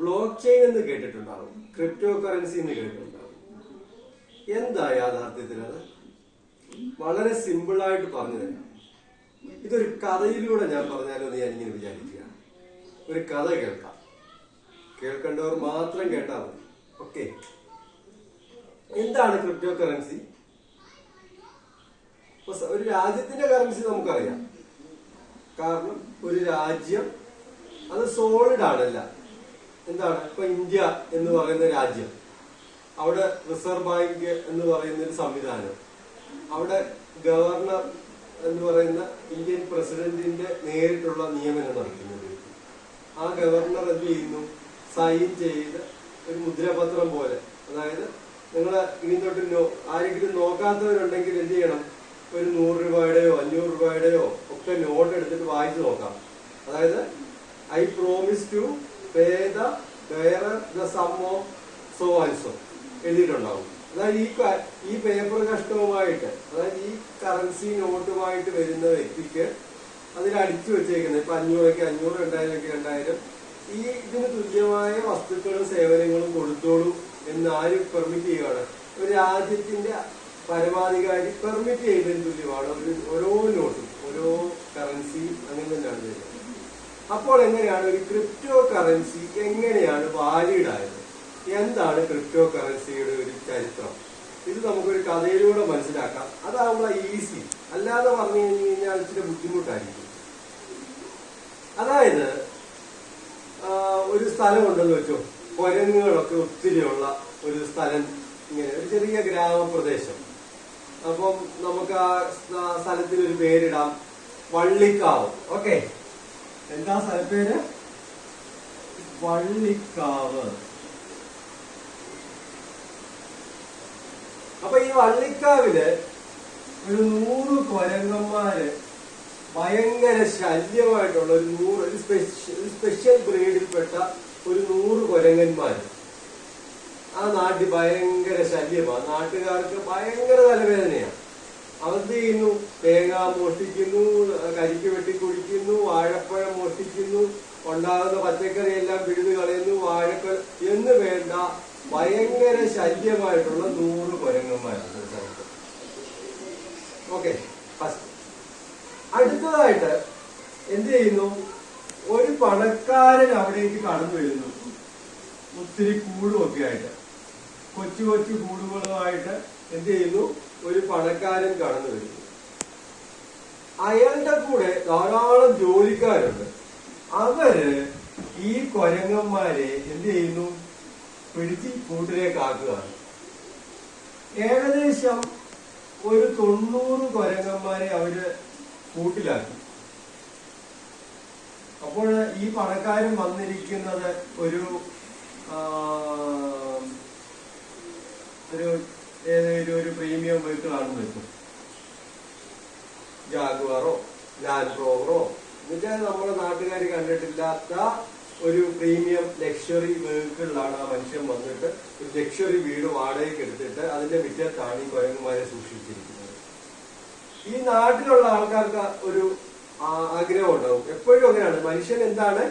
Block chain എന്ന് കേട്ടിട്ടുണ്ടാവും. Crypto currency എന്ന് കേട്ടിട്ടുണ്ടാവും. എന്താ യാഥാർത്ഥ്യത്തിൽ അത്? വളരെ സിമ്പിൾ ആയിട്ട് പറഞ്ഞു തരാം ഇതൊരു കഥയിലൂടെ ഞാൻ പറഞ്ഞാലോ ഞാൻ ഇങ്ങനെ വിചാരിക്കുക. ഒരു കഥ കേൾക്കാം. കേൾക്കേണ്ടവർ മാത്രം കേട്ടാൽ മതി. ഓക്കെ എന്താണ് ക്രിപ്റ്റോ കറൻസി ഒരു രാജ്യത്തിന്റെ കറൻസി നമുക്കറിയാം. കാരണം ഒരു രാജ്യം അത് സോളിഡ് ആണല്ല. എന്താണ്? ഇപ്പൊ ഇന്ത്യ എന്ന് പറയുന്ന രാജ്യം. അവിടെ റിസർവ് ബാങ്ക് എന്ന് പറയുന്ന ഒരു സംവിധാനം. അവിടെ ഗവർണർ എന്ന് പറയുന്ന ഇന്ത്യൻ പ്രസിഡന്റിന്റെ നേരിട്ടുള്ള നിയമനം നടക്കുന്നത് ആ ഗവർണർ എന്ത് ചെയ്യുന്നു? സൈൻ ചെയ്ത് ഒരു മുദ്രപത്രം പോലെ. അതായത് നിങ്ങൾ ഇനി തൊട്ട് ആരെങ്കിലും നോക്കാത്തവരുണ്ടെങ്കിൽ എന്ത് ചെയ്യണം? ഒരു നൂറ് രൂപയുടെയോ അഞ്ഞൂറ് രൂപയുടെയോ ഒക്കെ നോട്ട് എടുത്തിട്ട് വായിച്ചു നോക്കാം. അതായത് I promise to pay the bearer the sum of so and so എഴുതിയിട്ടുണ്ടാവും. അതായത് ഈ ഈ പേപ്പർ കഷ്ടവുമായിട്ട് അതായത് ഈ കറൻസി നോട്ടുമായിട്ട് വരുന്ന വ്യക്തിക്ക് അതിൽ അടിച്ചു വെച്ചേക്കുന്നത് ഇപ്പൊ അഞ്ഞൂറൊക്കെ അഞ്ഞൂറ് രണ്ടായിരം രണ്ടായിരം. ഈ ഇതിന് തുല്യമായ വസ്തുക്കളും സേവനങ്ങളും കൊടുത്തോളൂ എന്ന് ആര് പെർമിറ്റ് ചെയ്യുകയാണ്. ഒരു രാജ്യത്തിന്റെ പരമാധികാരി പെർമിറ്റ് ചെയ്തതിന് തുല്യമാണ്. ഒരു ഓരോ നോട്ടും ഓരോ കറൻസി അങ്ങനെ തന്നെയാണ് വരുന്നത്. അപ്പോൾ എങ്ങനെയാണ് ഒരു ക്രിപ്റ്റോ കറൻസി എങ്ങനെയാണ് വാലിഡ് ആയത്? എന്താണ് ക്രിപ്റ്റോ കറൻസിയുടെ ഒരു ചരിത്രം? ഇത് നമുക്കൊരു കഥയിലൂടെ മനസ്സിലാക്കാം. അതാവുമ്പോൾ ഈസി അല്ലാതെ പറഞ്ഞു കഴിഞ്ഞു കഴിഞ്ഞാൽ ഇച്ചിരി ബുദ്ധിമുട്ടായിരിക്കും. അതായത് ഒരു സ്ഥലം ഉണ്ടെന്ന് വെച്ചോ കുരങ്ങുകളൊക്കെ ഒത്തിരിയുള്ള ഒരു സ്ഥലം ഇങ്ങനെ ഒരു ചെറിയ ഗ്രാമപ്രദേശം. അപ്പം നമുക്ക് ആ സ്ഥലത്തിന് ഒരു പേരിടാം വള്ളിക്കാവ്. ഓക്കെ? എന്താ സ്ഥലപ്പേര് വള്ളിക്കാവ്. അപ്പൊ ഈ വള്ളിക്കാവിൽ ഒരു നൂറ് കൊരങ്ങന്മാര് ഭയങ്കര ശല്യമായിട്ടുള്ള ഒരു നൂറ് ഒരു സ്പെഷ്യൽ ബ്രീഡിൽപ്പെട്ട ഒരു നൂറ് കൊരങ്ങന്മാര്. ആ നാട്ടിൽ ഭയങ്കര ശല്യമാണ് നാട്ടുകാർക്ക് ഭയങ്കര തലവേദനയാണ് അവന്ത് ചെയ്യുന്നു. തേങ്ങ മോഷ്ടിക്കുന്നു കരിക്ക് വെട്ടി കുടിക്കുന്നു വാഴപ്പഴം മോഷ്ടിക്കുന്നു ഉണ്ടാകുന്ന പച്ചക്കറി എല്ലാം പിഴുതു കളയുന്നു വാഴക്കൾ എന്ന് വേണ്ട ഭയങ്കര ശല്യമായിട്ടുള്ള നൂറ് കുരങ്ങന്മാരാണ് ഒരു സ്ഥലത്ത് ഓക്കെ അടുത്തതായിട്ട് എന്ത് ചെയ്യുന്നു? ഒരു പണക്കാരൻ അവിടേക്ക് കടന്നു വരുന്നു. ഒത്തിരി കൂടുമൊക്കെ ആയിട്ട് കൊച്ചു കൊച്ചു കൂടുകളുമായിട്ട് എന്ത് ചെയ്യുന്നു? ഒരു പണക്കാരൻ കടന്നു വരുന്നു. അയാളുടെ കൂടെ ധാരാളം ജോലിക്കാരുണ്ട്. അവർ ഈ കൊരങ്ങന്മാരെ എന്ത് ചെയ്യുന്നു? പിടിച്ച് കൂട്ടിലേക്ക് ആക്കുകയാണ്. ഏകദേശം ഒരു തൊണ്ണൂറ് കൊരങ്ങന്മാരെ അവർ കൂട്ടിലാക്കി. അപ്പോൾ ഈ പണക്കാരൻ വന്നിരിക്കുന്നത് ഒരു ഒരു ഏതെങ്കിലും ഒരു പ്രീമിയം വെഹിക്കിൾ ആണ് വെക്കും ജാഗ്വാറോ ലാൻഡ് റോവറോ എന്നുവെച്ചാൽ നമ്മുടെ നാട്ടുകാർ കണ്ടിട്ടില്ലാത്ത ഒരു പ്രീമിയം ലക്ഷറി വെഹിക്കിളിലാണ് ആ മനുഷ്യൻ വന്നിട്ട് ഒരു ലക്ഷറി വീട് വാടകയ്ക്ക് എടുത്തിട്ട് അതിന്റെ മുറ്റത്താണ് ഈ കുരങ്ങുമാരെ സൂക്ഷിച്ചിരിക്കുന്നത്. ഈ നാട്ടിലുള്ള ആൾക്കാർക്ക് ഒരു ആഗ്രഹം ഉണ്ടാവും. എപ്പോഴും അങ്ങനെയാണ്. മനുഷ്യൻ എന്താണ്?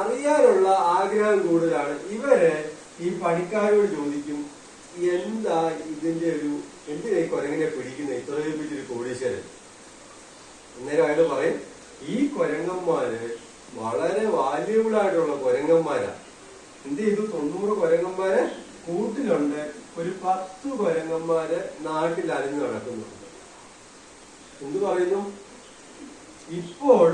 അറിയാനുള്ള ആഗ്രഹം കൂടുതലാണ്. ഇവർ ഈ പണിക്കാരോട് ചോദിക്കും എന്താ ഇതിന്റെ ഒരു എന്തിനാ കുരങ്ങിനെ പിടിക്കുന്ന? ഇത്രയും വലിയൊരു കോടീശ്വരൻ. അന്നേരം അയാൾ പറയും ഈ കുരങ്ങന്മാര് വളരെ വാല്യുബിൾ ആയിട്ടുള്ള കുരങ്ങന്മാരാ. എന്ത് ചെയ്തു? തൊണ്ണൂറ് കുരങ്ങന്മാരെ കൂട്ടിലുണ്ട്. ഒരു പത്ത് കുരങ്ങന്മാര് നാട്ടിൽ അലിഞ്ഞു നടക്കുന്നുണ്ട് എന്ത് പറയുന്നു? ഇപ്പോൾ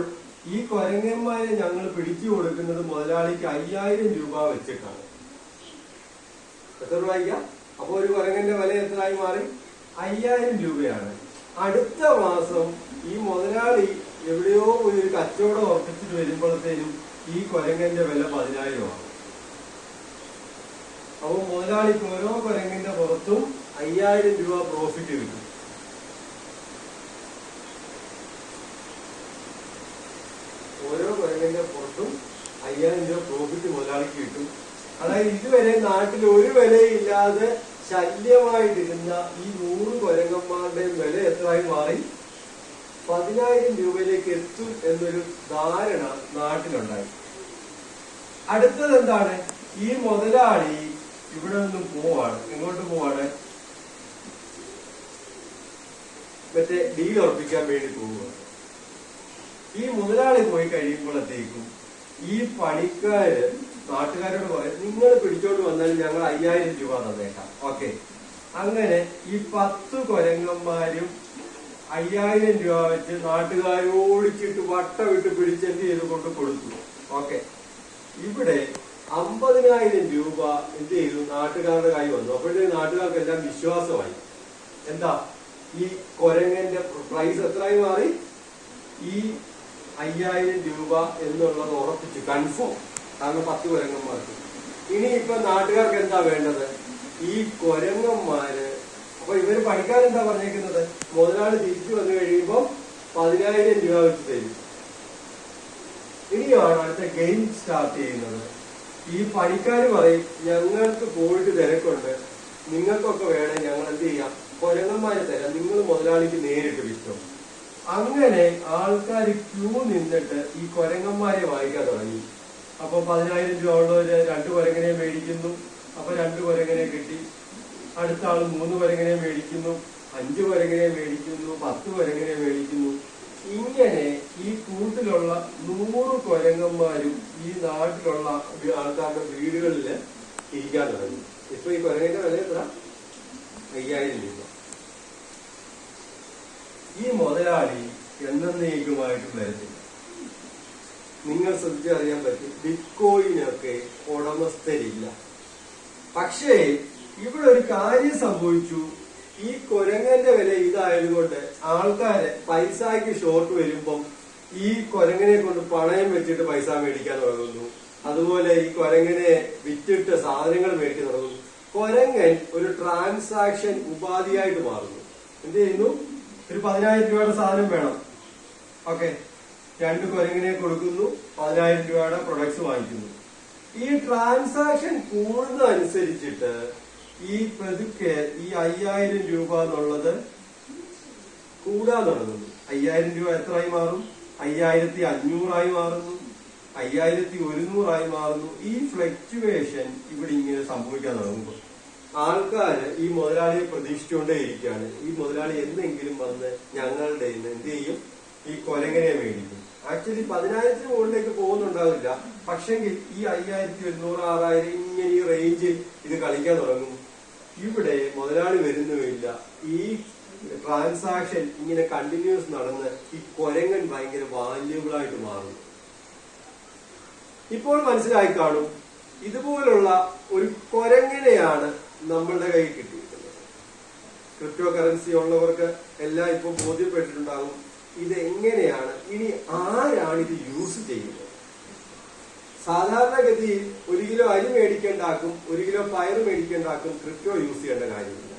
ഈ കൊരങ്ങന്മാരെ ഞങ്ങൾ പിടിച്ചു കൊടുക്കുന്നത് മുതലാളിക്ക് അയ്യായിരം രൂപ വെച്ചിട്ടാണ്. എത്ര രൂപയ്ക്ക അപ്പൊ ഒരു കുരങ്ങന്റെ വില എത്രയായി മാറി? അയ്യായിരം രൂപയാണ്. അടുത്ത മാസം ഈ മുതലാളി എവിടെയോ പോയി ഒരു കച്ചവടം ഉറപ്പിച്ചിട്ട് വരുമ്പോഴത്തേനും ഈ കുരങ്ങന്റെ വില പതിനായിരമാണ് അപ്പൊ മുതലാളിക്ക് ഓരോ കൊരങ്ങന്റെ പുറത്തും അയ്യായിരം രൂപ പ്രോഫിറ്റ് കിട്ടും. ഓരോ കുരങ്ങന്റെ പുറത്തും അയ്യായിരം രൂപ പ്രോഫിറ്റ് മുതലാളിക്ക് കിട്ടും. അതായത് ഇതുവരെ നാട്ടിൽ ഒരു വിലയില്ലാതെ ശല്യമായിട്ടിരുന്ന ഈ നൂറ് കൊരങ്ങന്മാരുടെ വില എത്രയായി മാറി? പതിനായിരം രൂപയിലേക്ക് എത്തും എന്നൊരു ധാരണ നാട്ടിലുണ്ടായി. അടുത്തത് എന്താണ്? ഈ മുതലാളി ഇവിടെ നിന്നും പോവാണ്. എങ്ങോട്ട് പോവാണ്. മറ്റേ ഡീൽ ഉറപ്പിക്കാൻ വേണ്ടി പോവുകയാണ് ഈ മുതലാളി പോയി കഴിയുമ്പോഴത്തേക്കും ഈ പണിക്കാര് നാട്ടുകാരോട് പറയാം നിങ്ങൾ പിടിച്ചോണ്ട് വന്നാൽ ഞങ്ങൾ അയ്യായിരം രൂപ തന്നേക്കാം. ഓക്കെ അങ്ങനെ ഈ പത്ത് കൊരങ്ങന്മാരും അയ്യായിരം രൂപ വെച്ച് നാട്ടുകാരോടിച്ചിട്ട് വട്ടമിട്ട് പിടിച്ച് പിടിച്ചെന്ത് ചെയ്ത്? കൊണ്ട് കൊടുത്തു. ഓക്കെ ഇവിടെ അമ്പതിനായിരം രൂപ എന്ത് ചെയ്തു? നാട്ടുകാരുടെ കൈ വന്നു. അപ്പോഴേ നാട്ടുകാർക്ക് എല്ലാം വിശ്വാസമായി. എന്താ? ഈ കൊരങ്ങന്റെ പ്രൈസ് എത്രയായി മാറി? ഈ അയ്യായിരം രൂപ എന്നുള്ളത് ഉറപ്പിച്ചു കൺഫേം കാരണം പത്ത് കുരങ്ങന്മാർക്ക്. ഇനി ഇപ്പൊ നാട്ടുകാർക്ക് എന്താ വേണ്ടത്? ഈ കൊരങ്ങന്മാര് അപ്പൊ ഇവർ പഠിക്കാൻ എന്താ പറഞ്ഞേക്കുന്നത്? മുതലാളി തിരിച്ചു വന്നു കഴിയുമ്പോ പതിനായിരം രൂപ വെച്ച് തരും. ഇനിയാണ് അടുത്ത ഗെയിം സ്റ്റാർട്ട് ചെയ്യുന്നത്. ഈ പണിക്കാർ പറയും ഞങ്ങൾക്ക് പോയിട്ട് തിരക്കുണ്ട്. നിങ്ങൾക്കൊക്കെ വേണേ ഞങ്ങൾ എന്ത് ചെയ്യാം? കൊരങ്ങന്മാരെ തരാം. നിങ്ങൾ മുതലാളിക്ക് നേരിട്ട് വിറ്റോ. അങ്ങനെ ആൾക്കാർ ക്യൂ നിന്നിട്ട് ഈ കൊരങ്ങന്മാരെ വാങ്ങിക്കാൻ തുടങ്ങി. അപ്പൊ പതിനായിരം രൂപ ഉള്ളവര് രണ്ട് കൊരങ്ങനെ മേടിക്കുന്നു. അപ്പൊ രണ്ട് കൊരങ്ങനെ കിട്ടി. അടുത്ത ആൾ മൂന്ന് കൊരങ്ങനെ മേടിക്കുന്നു. അഞ്ച് കൊരങ്ങനെ മേടിക്കുന്നു. പത്ത് കൊരങ്ങനെ മേടിക്കുന്നു. ഇങ്ങനെ ഈ കൂട്ടിലുള്ള നൂറ് കൊരങ്ങന്മാരും ഈ നാട്ടിലുള്ള ആൾക്കാരുടെ വീടുകളിൽ ഇരിക്കാൻ തുടങ്ങി. ഇപ്പൊ ഈ കൊരങ്ങന്റെ വില എത്ര? അയ്യായിരം രൂപ. ഈ മുതലാളി എന്നേക്കുമായിട്ട് വരത്തില്ല. നിങ്ങൾ ശ്രദ്ധിച്ചറിയാൻ പറ്റും. ബിറ്റ്കോയിനൊക്കെ ഉടമസ്ഥരില്ല. പക്ഷേ ഇവിടെ ഒരു കാര്യം സംഭവിച്ചു. ഈ കൊരങ്ങന്റെ വില ഇതായതുകൊണ്ട് ആൾക്കാര് പൈസയ്ക്ക് ഷോർട്ട് വരുമ്പം ഈ കൊരങ്ങനെ കൊണ്ട് പണയം വെച്ചിട്ട് പൈസ മേടിക്കാൻ തുടങ്ങുന്നു. അതുപോലെ ഈ കൊരങ്ങനെ വിറ്റിട്ട് സാധനങ്ങൾ മേടിക്കാൻ തുടങ്ങുന്നു. കൊരങ്ങൻ ഒരു ട്രാൻസാക്ഷൻ ഉപാധിയായിട്ട് മാറുന്നു. എന്ത് ചെയ്യുന്നു? ഒരു പതിനായിരം രൂപയുടെ സാധനം വേണം. ഓക്കെ രണ്ട് കൊരങ്ങിനെ കൊടുക്കുന്നു പതിനായിരം രൂപയുടെ പ്രൊഡക്ട്സ് വാങ്ങിക്കുന്നു. ഈ ട്രാൻസാക്ഷൻ കൂടുന്നതനുസരിച്ചിട്ട് ഈ പ്രതിക്കെ ഈ അയ്യായിരം രൂപ എന്നുള്ളത് കൂടാൻ തുടങ്ങുന്നു അയ്യായിരം രൂപ എത്രയായി മാറും? അയ്യായിരത്തി അഞ്ഞൂറായി മാറുന്നു. അയ്യായിരത്തി ഒരുന്നൂറായി മാറുന്നു. ഈ ഫ്ലക്ച്വേഷൻ ഇവിടെ ഇങ്ങനെ സംഭവിക്കാൻ തുടങ്ങുമ്പോൾ ആൾക്കാർ ഈ മുതലാളിയെ പ്രതീക്ഷിച്ചുകൊണ്ടേ ഇരിക്കുകയാണ്. ഈ മുതലാളി എന്തെങ്കിലും വന്ന് ഞങ്ങളുടെ എന്ത് ചെയ്യും? ഈ കൊലങ്ങനെ മേടിക്കും. ആക്ച്വലി പതിനായിരത്തിന് മുകളിലേക്ക് പോകുന്നുണ്ടാവില്ല. പക്ഷെങ്കിൽ ഈ അയ്യായിരത്തി ഒരുന്നൂറ് ആറായിരം ഇങ്ങനെ ഈ റേഞ്ചിൽ ഇത് കളിക്കാൻ തുടങ്ങും. ഇവിടെ മുതലാളി വരുന്നുമില്ല. ഈ ട്രാൻസാക്ഷൻ ഇങ്ങനെ കണ്ടിന്യൂസ് നടന്ന് ഈ കൊരങ്ങൻ ഭയങ്കര വാല്യൂബിൾ ആയിട്ട് മാറും. ഇപ്പോൾ മനസ്സിലായി കാണും. ഇതുപോലുള്ള ഒരു കൊരങ്ങനെയാണ് നമ്മളുടെ കയ്യിൽ കിട്ടിയിട്ടുള്ളത് ക്രിപ്റ്റോ കറൻസി ഉള്ളവർക്ക് എല്ലാം ഇപ്പോൾ ബോധ്യപ്പെട്ടിട്ടുണ്ടാകും. ഇത് എങ്ങനെയാണ് ഇനി ആരാണ് ഇത് യൂസ് ചെയ്യുന്നത്? സാധാരണഗതിയിൽ ഒരു കിലോ അരി മേടിക്കേണ്ടാക്കും ഒരു കിലോ പയർ മേടിക്കേണ്ടാക്കും ക്രിപ്റ്റോ യൂസ് ചെയ്യേണ്ട കാര്യമില്ല.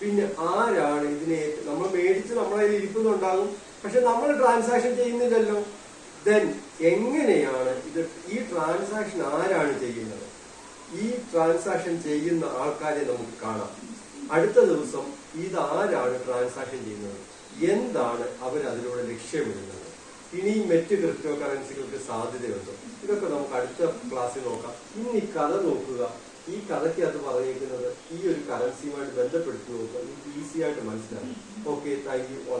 പിന്നെ ആരാണ് ഇതിനെ നമ്മൾ മേടിച്ച് നമ്മളെ ഇരിക്കുന്നുണ്ടാകും പക്ഷെ നമ്മൾ ട്രാൻസാക്ഷൻ ചെയ്യുന്നില്ലല്ലോ. ദെൻ എങ്ങനെയാണ് ഇത് ഈ ട്രാൻസാക്ഷൻ ആരാണ് ചെയ്യുന്നത്? ഈ ട്രാൻസാക്ഷൻ ചെയ്യുന്ന ആൾക്കാരെ നമുക്ക് കാണാം. അടുത്ത ദിവസം ഇതാരാണ് ട്രാൻസാക്ഷൻ ചെയ്യുന്നത്? എന്താണ് അവർ അതിലൂടെ ലക്ഷ്യമിടുന്നത്? ഇനിയും മറ്റ് ക്രിപ്റ്റോ കറൻസികൾക്ക് സാധ്യതയുണ്ടോ? ഇതൊക്കെ നമുക്ക് അടുത്ത ക്ലാസ്സിൽ നോക്കാം. ഇന്ന് ഈ കഥ നോക്കുക. ഈ കഥയ്ക്ക് അത് പറഞ്ഞിരിക്കുന്നത് ഈ ഒരു കറൻസിയുമായിട്ട് ബന്ധപ്പെടുത്തി നോക്കുക. ഈസി ആയിട്ട് മനസ്സിലാവും ഓക്കെ താങ്ക് യു